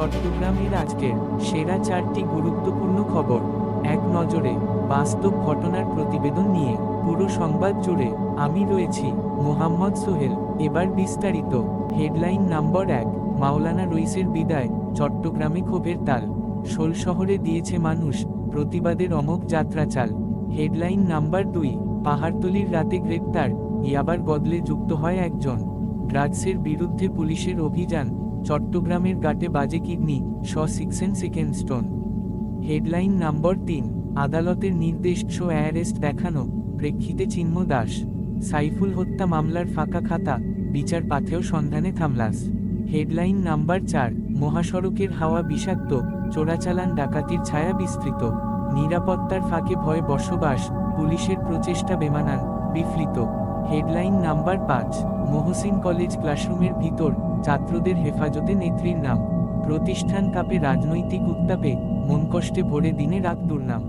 চট্টগ্রামের আজকের সেরা চারটি গুরুত্বপূর্ণ খবর। এক নজরে, বাস্তব ঘটনার প্রতিবেদন নিয়ে পুরো সংবাদ জুড়ে আমি রয়েছি মোহাম্মদ সোহেল। এবার বিস্তারিত। হেডলাইন নাম্বার এক, মাওলানা রইসের বিদায়, চট্টগ্রামে ক্ষোভের তাল। শোল শহরে দিয়েছে মানুষ প্রতিবাদের অমোঘ যাত্রা চাল। হেডলাইন নাম্বার দুই, পাহাড়তলির রাতে গ্রেপ্তার, ইয়াবার বদলে যুক্ত হয় একজন। ড্রাগসের বিরুদ্ধে পুলিশের অভিযান চট্টগ্রামের গাটে বাজে কিডনি, শ সিক্সেন সেকেন্ড স্টোন হেডলাইন নাম্বার তিন, আদালতের নির্দেশ, শো অ্যারেস্ট দেখানো, প্রেক্ষিতে চিন্ম দাস। সাইফুল হত্যা মামলার ফাঁকা খাতা, বিচার পাথেও সন্ধানে থামলাস। হেডলাইন নাম্বার চার, মহাসড়কের হাওয়া বিষাক্ত, চোরাচালান ডাকাতির ছায়া বিস্তৃত। নিরাপত্তার ফাঁকে ভয় বসবাস, পুলিশের প্রচেষ্টা বেমানান, বিফলিত। হেডলাইন নাম্বার পাঁচ, মহসিন কলেজ ক্লাসরুমের ভিতর, ছাত্রদের হেফাজতে নেত্রীর নাম, প্রতিষ্ঠান কাপে রাজনৈতিক উত্তাপে, মন কষ্টে ভরে দিনে রাত দুর্নাম।